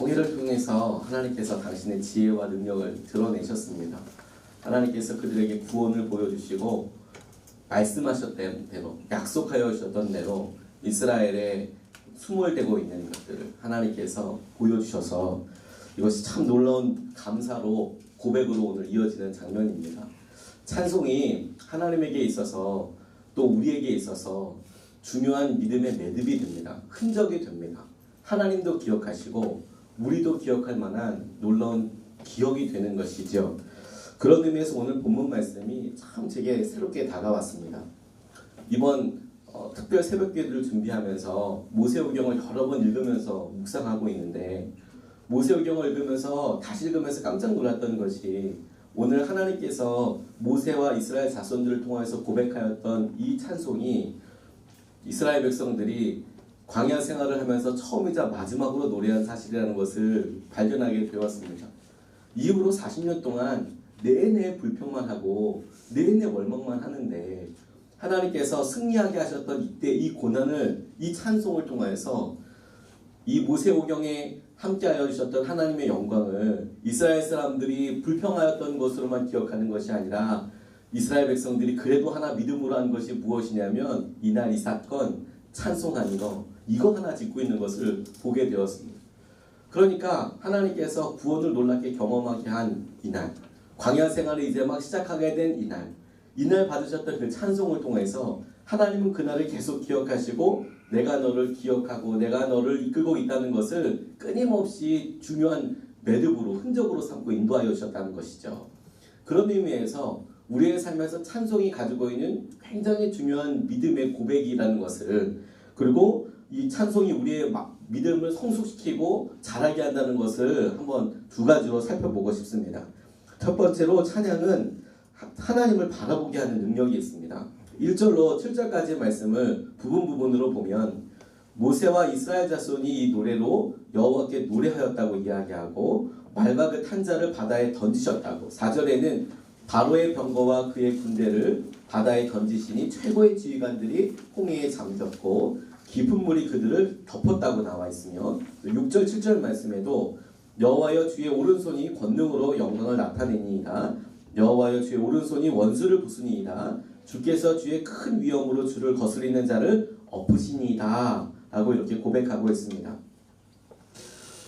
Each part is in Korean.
홍해를 통해서 하나님께서 당신의 지혜와 능력을 드러내셨습니다. 하나님께서 그들에게 구원을 보여주시고 말씀하셨던 대로 약속하여 주셨던 대로 이스라엘에 수몰되고 있는 것들을 하나님께서 보여주셔서 이것이 참 놀라운 감사로 고백으로 오늘 이어지는 장면입니다. 찬송이 하나님에게 있어서 또 우리에게 있어서 중요한 믿음의 매듭이 됩니다. 흔적이 됩니다. 하나님도 기억하시고 우리도 기억할 만한 놀라운 기억이 되는 것이죠. 그런 의미에서 오늘 본문 말씀이 참 제게 새롭게 다가왔습니다. 이번 어, 특별 새벽 기도를 준비하면서 모세오경을 여러 번 읽으면서 묵상하고 있는데 모세오경을 읽으면서 다시 읽으면서 깜짝 놀랐던 것이 오늘 하나님께서 모세와 이스라엘 자손들을 통해서 고백하였던 이 찬송이 이스라엘 백성들이 광야 생활을 하면서 처음이자 마지막으로 노래한 사실이라는 것을 발견하게 되었습니다. 이후로 40년 동안 내내 불평만 하고 내내 월망만 하는데 하나님께서 승리하게 하셨던 이때 이 고난을 이 찬송을 통하여서 이 모세오경에 함께하여 주셨던 하나님의 영광을 이스라엘 사람들이 불평하였던 것으로만 기억하는 것이 아니라 이스라엘 백성들이 그래도 하나 믿음으로 한 것이 무엇이냐면 이날 이 사건 찬송하는 거 이거 하나 짓고 있는 것을 보게 되었습니다. 그러니까 하나님께서 구원을 놀랍게 경험하게 한 이날 광야 생활을 이제 막 시작하게 된 이날 이날 받으셨던 그 찬송을 통해서 하나님은 그날을 계속 기억하시고 내가 너를 기억하고 내가 너를 이끌고 있다는 것을 끊임없이 중요한 매듭으로 흔적으로 삼고 인도하여 주셨다는 것이죠. 그런 의미에서 우리의 삶에서 찬송이 가지고 있는 굉장히 중요한 믿음의 고백이라는 것을 그리고 이 찬송이 우리의 믿음을 성숙시키고 자라게 한다는 것을 한번 두 가지로 살펴보고 싶습니다. 첫 번째로 찬양은 하나님을 바라보게 하는 능력이 있습니다. 1절로 7절까지의 말씀을 부분 부분으로 보면 모세와 이스라엘 자손이 이 노래로 여호와께 노래하였다고 이야기하고 말과 그 탄자를 바다에 던지셨다고 4절에는 바로의 병거와 그의 군대를 바다에 던지시니 최고의 지휘관들이 홍해에 잠겼고 깊은 물이 그들을 덮었다고 나와 있으며 6절 7절 말씀에도 여호와여 주의 오른손이 권능으로 영광을 나타내니이다 여호와여 주의 오른손이 원수를 부수니이다 주께서 주의 큰 위엄으로 주를 거스리는 자를 엎으시니이다 라고 이렇게 고백하고 있습니다.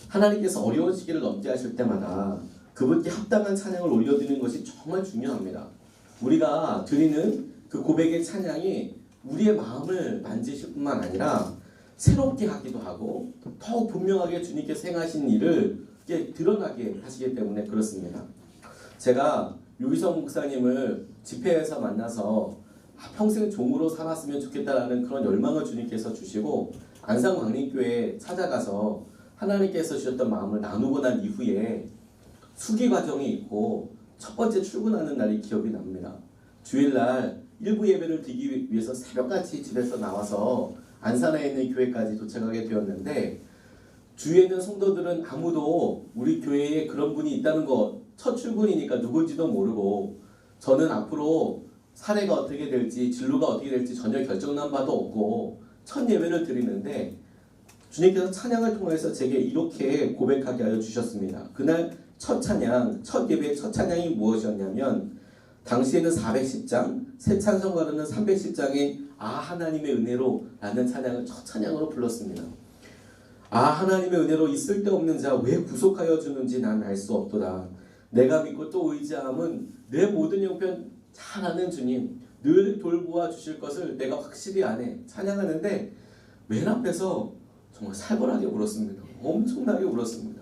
하나님께서 어려운 시기를 넘게 하실 때마다 그분께 합당한 찬양을 올려드리는 것이 정말 중요합니다. 우리가 드리는 그 고백의 찬양이 우리의 마음을 만지실 뿐만 아니라 새롭게 하기도 하고 더욱 분명하게 주님께서 행하신 일을 드러나게 하시기 때문에 그렇습니다. 제가 유기성 목사님을 집회에서 만나서 아, 평생 종으로 살았으면 좋겠다라는 그런 열망을 주님께서 주시고 안상광림교회에 찾아가서 하나님께서 주셨던 마음을 나누고 난 이후에 수기 과정이 있고 첫 번째 출근하는 날이 기억이 납니다. 주일날 일부 예배를 드리기 위해서 새벽같이 집에서 나와서 안산에 있는 교회까지 도착하게 되었는데 주위에 있는 성도들은 아무도 우리 교회에 그런 분이 있다는 거 첫 출근이니까 누군지도 모르고 저는 앞으로 사례가 어떻게 될지 진로가 어떻게 될지 전혀 결정난 바도 없고 첫 예배를 드리는데 주님께서 찬양을 통해서 제게 이렇게 고백하게 하여 주셨습니다. 그날 첫 찬양, 첫 예배의 첫 찬양이 무엇이었냐면 당시에는 410장, 새 찬송가로는 310장인 아 하나님의 은혜로 라는 찬양을 첫 찬양으로 불렀습니다. 아 하나님의 은혜로 이 쓸데없는 자 왜 구속하여 주는지 난 알 수 없도다. 내가 믿고 또 의지함은 내 모든 형편 잘 아는 주님 늘 돌보아 주실 것을 내가 확실히 아네 찬양하는데 맨 앞에서 정말 살벌하게 울었습니다. 엄청나게 울었습니다.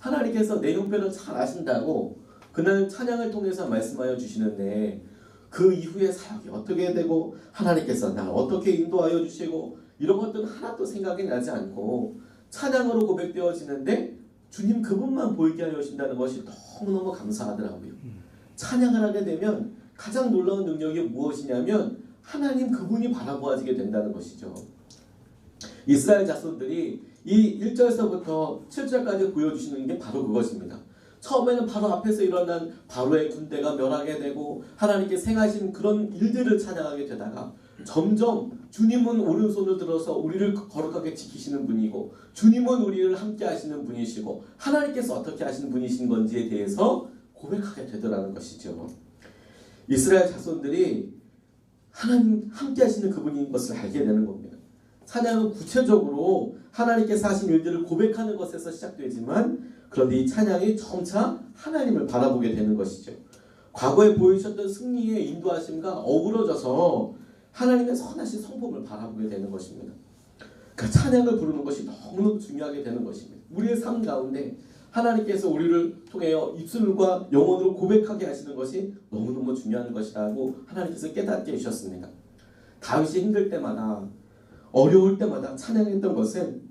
하나님께서 내 형편을 잘 아신다고 그날 찬양을 통해서 말씀하여 주시는데 그 이후에 사역이 어떻게 되고 하나님께서 나 어떻게 인도하여 주시고 이런 것들은 하나도 생각이 나지 않고 찬양으로 고백되어지는데 주님 그분만 보이게 하여 주신다는 것이 너무너무 감사하더라고요. 찬양을 하게 되면 가장 놀라운 능력이 무엇이냐면 하나님 그분이 바라보아지게 된다는 것이죠. 이스라엘 자손들이 이 1절서부터 7절까지 보여주시는 게 바로 그것입니다. 처음에는 바로 앞에서 일어난 바로의 군대가 멸하게 되고 하나님께 생하신 그런 일들을 찬양하게 되다가 점점 주님은 오른손을 들어서 우리를 거룩하게 지키시는 분이고 주님은 우리를 함께 하시는 분이시고 하나님께서 어떻게 하시는 분이신 건지에 대해서 고백하게 되더라는 것이죠. 이스라엘 자손들이 하나님 함께 하시는 그분인 것을 알게 되는 겁니다. 찬양은 구체적으로 하나님께서 하신 일들을 고백하는 것에서 시작되지만 그런데 이 찬양이 점차 하나님을 바라보게 되는 것이죠. 과거에 보이셨던 승리의 인도하심과 어우러져서 하나님의 선하신 성품을 바라보게 되는 것입니다. 그 찬양을 부르는 것이 너무너무 중요하게 되는 것입니다. 우리의 삶 가운데 하나님께서 우리를 통하여 입술과 영혼으로 고백하게 하시는 것이 너무너무 중요한 것이라고 하나님께서 깨닫게 해주셨습니다. 다윗이 힘들 때마다 어려울 때마다 찬양했던 것은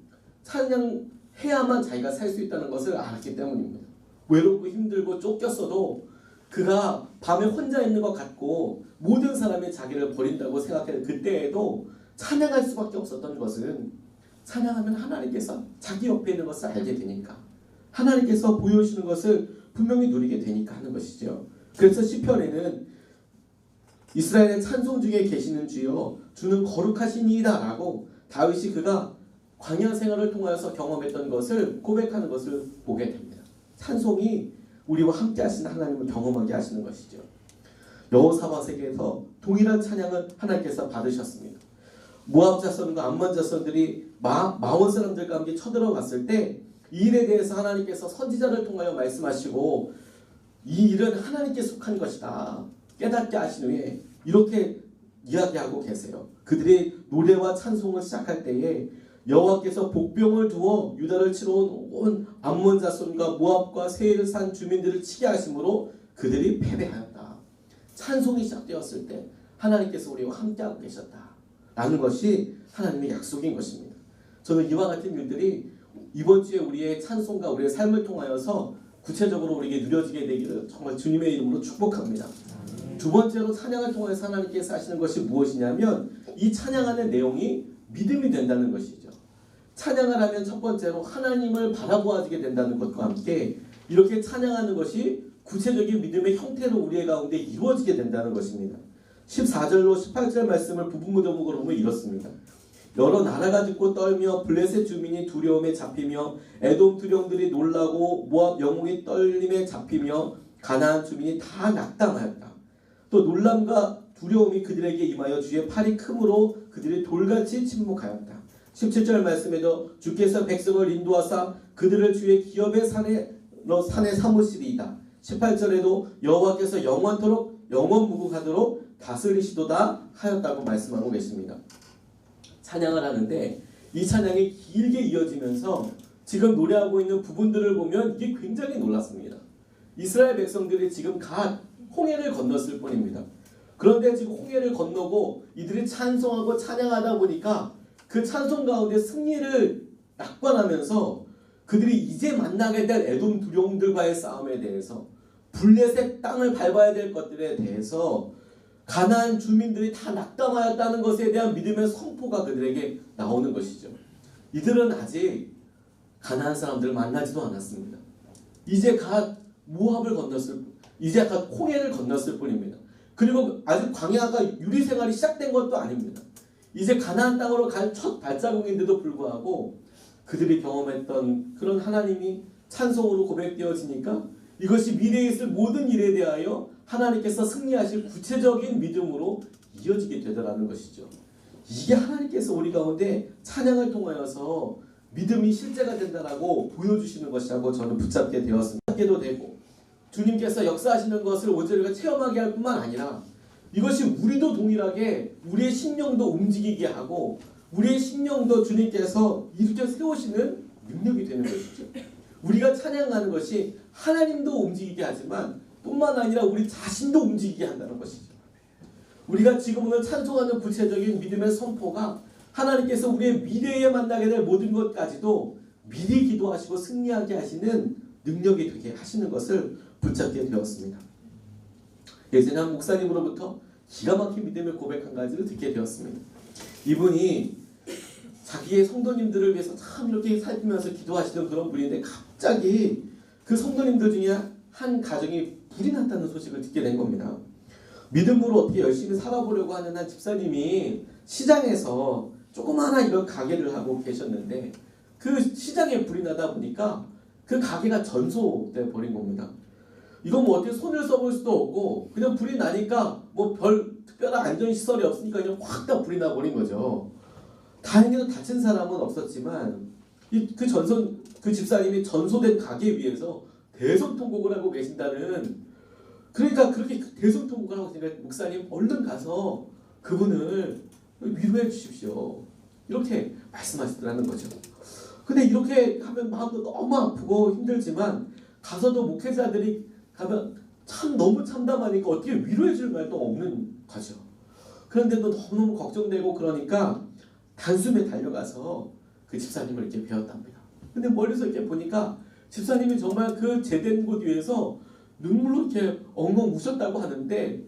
찬양 해야만 자기가 살 수 있다는 것을 알았기 때문입니다. 외롭고 힘들고 쫓겼어도 그가 밤에 혼자 있는 것 같고 모든 사람이 자기를 버린다고 생각했는 그때에도 찬양할 수밖에 없었던 것은 찬양하면 하나님께서 자기 옆에 있는 것을 알게 되니까 하나님께서 보여주시는 것을 분명히 누리게 되니까 하는 것이죠. 그래서 시편에는 이스라엘의 찬송 중에 계시는 주여 주는 거룩하시니이다라고 다윗이 그가 광야 생활을 통하여서 경험했던 것을 고백하는 것을 보게 됩니다. 찬송이 우리와 함께 하시는 하나님을 경험하게 하시는 것이죠. 여호사밧에게서 동일한 찬양을 하나님께서 받으셨습니다. 모압 자손과 암몬 자손들이 마, 마온 사람들과 함께 쳐들어갔을 때 이 일에 대해서 하나님께서 선지자를 통하여 말씀하시고 이 일은 하나님께 속한 것이다. 깨닫게 하신 후에 이렇게 이야기하고 계세요. 그들이 노래와 찬송을 시작할 때에 여호와께서 복병을 두어 유다를 치러 온 암몬 자손과 모압과 세일 산 주민들을 치게 하심으로 그들이 패배하였다. 찬송이 시작되었을 때 하나님께서 우리와 함께하고 계셨다. 라는 것이 하나님의 약속인 것입니다. 저는 이와 같은 일들이 이번 주에 우리의 찬송과 우리의 삶을 통하여서 구체적으로 우리에게 누려지게 되기를 정말 주님의 이름으로 축복합니다. 두 번째로 찬양을 통해서 하나님께서 하시는 것이 무엇이냐면 이 찬양하는 내용이 믿음이 된다는 것이죠. 찬양을 하면 첫 번째로 하나님을 바라보아지게 된다는 것과 함께 이렇게 찬양하는 것이 구체적인 믿음의 형태로 우리의 가운데 이루어지게 된다는 것입니다. 14절로 18절 말씀을 부분부정목으로 보면 이렇습니다. 여러 나라가 듣고 떨며 블레셋 주민이 두려움에 잡히며 에돔 두령들이 놀라고 모압 영웅이 떨림에 잡히며 가나안 주민이 다 낙담하였다. 또 놀람과 두려움이 그들에게 임하여 주의 팔이 크므로 그들이 돌같이 침묵하였다. 17절 말씀에도 주께서 백성을 인도하사 그들을 주의 기업의 산에 산에 사무시리이다. 18절에도 여호와께서 영원토록 영원무궁하도록 다스리시도다 하였다고 말씀하고 계십니다. 찬양을 하는데 이 찬양이 길게 이어지면서 지금 노래하고 있는 부분들을 보면 이게 굉장히 놀랐습니다. 이스라엘 백성들이 지금 갓 홍해를 건넜을 뿐입니다. 그런데 지금 홍해를 건너고 이들이 찬송하고 찬양하다 보니까 그 찬송 가운데 승리를 낙관하면서 그들이 이제 만나게 될 에돔 두룡들과의 싸움에 대해서 블레셋 땅을 밟아야 될 것들에 대해서 가나안 주민들이 다 낙담하였다는 것에 대한 믿음의 선포가 그들에게 나오는 것이죠. 이들은 아직 가나안 사람들을 만나지도 않았습니다. 이제 갓 모압을 건넜을 이제 갓 홍해를 건넜을 뿐입니다. 그리고 아직 광야가 유리 생활이 시작된 것도 아닙니다. 이제 가나안 땅으로 갈 첫 발자국인데도 불구하고 그들이 경험했던 그런 하나님이 찬송으로 고백되어지니까 이것이 미래에 있을 모든 일에 대하여 하나님께서 승리하실 구체적인 믿음으로 이어지게 되더라는 것이죠. 이게 하나님께서 우리 가운데 찬양을 통하여서 믿음이 실제가 된다라고 보여주시는 것이라고 저는 붙잡게 되었습니다. 도 되고 주님께서 역사하시는 것을 우리가 체험하게 할 뿐만 아니라 이것이 우리도 동일하게 우리의 심령도 움직이게 하고 우리의 심령도 주님께서 일으켜 세우시는 능력이 되는 것이죠. 우리가 찬양하는 것이 하나님도 움직이게 하지만 뿐만 아니라 우리 자신도 움직이게 한다는 것이죠. 우리가 지금 오늘 찬송하는 구체적인 믿음의 선포가 하나님께서 우리의 미래에 만나게 될 모든 것까지도 미리 기도하시고 승리하게 하시는 능력이 되게 하시는 것을 붙잡게 되었습니다. 예전에 한 목사님으로부터 기가 막힌 믿음의 고백 한 가지를 듣게 되었습니다. 이분이 자기의 성도님들을 위해서 참 이렇게 살피면서 기도하시던 그런 분인데 갑자기 그 성도님들 중에 한 가정이 불이 났다는 소식을 듣게 된 겁니다. 믿음으로 어떻게 열심히 살아보려고 하는 한 집사님이 시장에서 조그마한 이런 가게를 하고 계셨는데 그 시장에 불이 나다 보니까 그 가게가 전소돼 버린 겁니다. 이건 뭐 어떻게 손을 써볼 수도 없고 그냥 불이 나니까 뭐 별 특별한 안전 시설이 없으니까 그냥 확 다 불이 나 버린 거죠. 다행히도 다친 사람은 없었지만 이 그 전선 그 집사님이 전소된 가게 위에서 대성통곡을 하고 계신다는 그러니까 그렇게 대성통곡을 하고 있으니까 목사님 얼른 가서 그분을 위로해 주십시오. 이렇게 말씀하시더라는 거죠. 근데 이렇게 하면 마음도 너무 아프고 힘들지만 가서도 목회자들이 가면 참 너무 참담하니까 어떻게 위로해 줄 말도 없는 거죠. 그런데도 너무너무 걱정되고 그러니까 단숨에 달려가서 그 집사님을 이렇게 배웠답니다. 근데 멀리서 이렇게 보니까 집사님이 정말 그 제된 곳 위에서 눈물로 이렇게 엉엉 우셨다고 하는데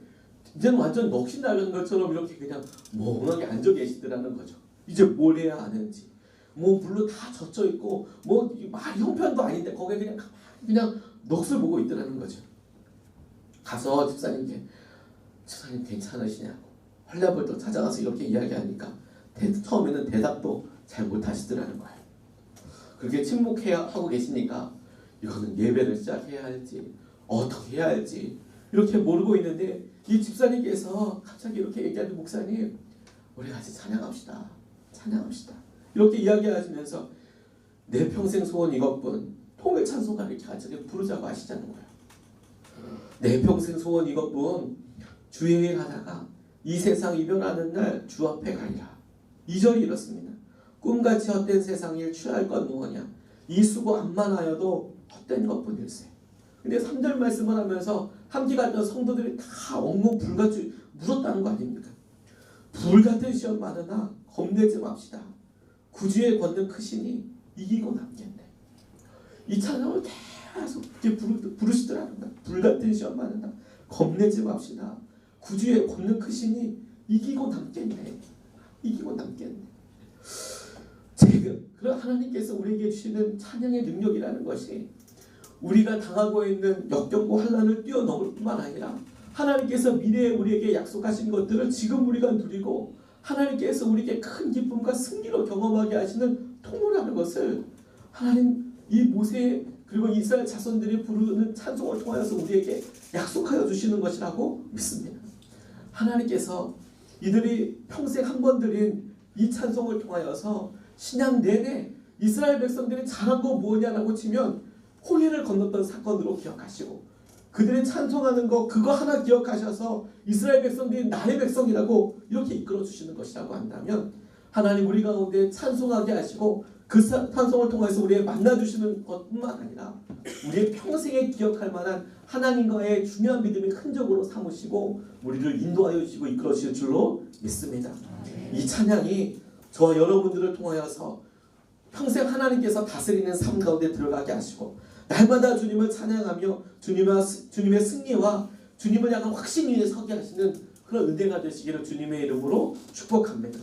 이제는 완전 넋이 나간 것처럼 이렇게 그냥 멍하게 앉아 계시더라는 거죠. 이제 뭘 해야 하는지. 뭐 물로 다 젖혀 있고 뭐 말이 형편도 아닌데 거기에 그냥 그냥 넋을 보고 있더라는 거죠. 가서 집사님께 집사님 괜찮으시냐고 헐레벌떡 찾아가서 이렇게 이야기하니까 대, 처음에는 대답도 잘 못하시더라는 거예요. 그렇게 침묵해야 하고 계시니까 이거는 예배를 시작해야 할지 어떻게 해야 할지 이렇게 모르고 있는데 이 집사님께서 갑자기 이렇게 얘기하는 목사님 우리 같이 찬양합시다 찬양합시다 이렇게 이야기하시면서 내 평생 소원 이것뿐 통일 찬송가 이렇게 부르자고 하시자는 거예요. 내 평생 소원 이것뿐 주의 일 하다가 이 세상 이별하는 날 주 앞에 가리라. 이절이 이렇습니다. 꿈같이 헛된 세상 일 취할 것 무엇냐. 이 수고 암만 하여도 헛된 것뿐일세. 근데 3절 말씀을 하면서 함께 갔던 성도들이 다 엉엉 불같이 물었다는 거 아닙니까? 불같은 시험 많으나 겁내지 맙시다. 구주의 권능 크시니 이기고 남겠네. 이 찬양을 계속 부르, 부르시더라는 거야. 불같은 시험 많으나 겁내지 맙시다. 구주의 권능 크시니 이기고 남겠네. 이기고 남겠네. 지금 그런 하나님께서 우리에게 주시는 찬양의 능력이라는 것이 우리가 당하고 있는 역경고 환란을 뛰어넘을 뿐만 아니라 하나님께서 미래에 우리에게 약속하신 것들을 지금 우리가 누리고 하나님께서 우리에게 큰 기쁨과 승리로 경험하게 하시는 통로라는 것을 하나님 이 모세 그리고 이스라엘 자손들이 부르는 찬송을 통하여서 우리에게 약속하여 주시는 것이라고 믿습니다. 하나님께서 이들이 평생 한 번 드린 이 찬송을 통하여서 신약 내내 이스라엘 백성들이 잘한 거 뭐냐라고 치면 홍해를 건넜던 사건으로 기억하시고 그들이 찬송하는 거 그거 하나 기억하셔서 이스라엘 백성들이 나의 백성이라고 이렇게 이끌어 주시는 것이라고 한다면 하나님 우리 가운데 찬송하게 하시고 그 사- 찬송을 통해서 우리의 만나 주시는 것뿐만 아니라 우리의 평생에 기억할 만한 하나님과의 중요한 믿음의 흔적으로 삼으시고 우리를 인도하여 주시고 이끌어 주실 줄로 믿습니다. 이 찬양이 저 여러분들을 통하여서 평생 하나님께서 다스리는 삶 가운데 들어가게 하시고 날마다 주님을 찬양하며 주님의, 주님의 승리와 주님을 향한 확신 위에 서게 하시는 그런 은혜가 되시기를 주님의 이름으로 축복합니다.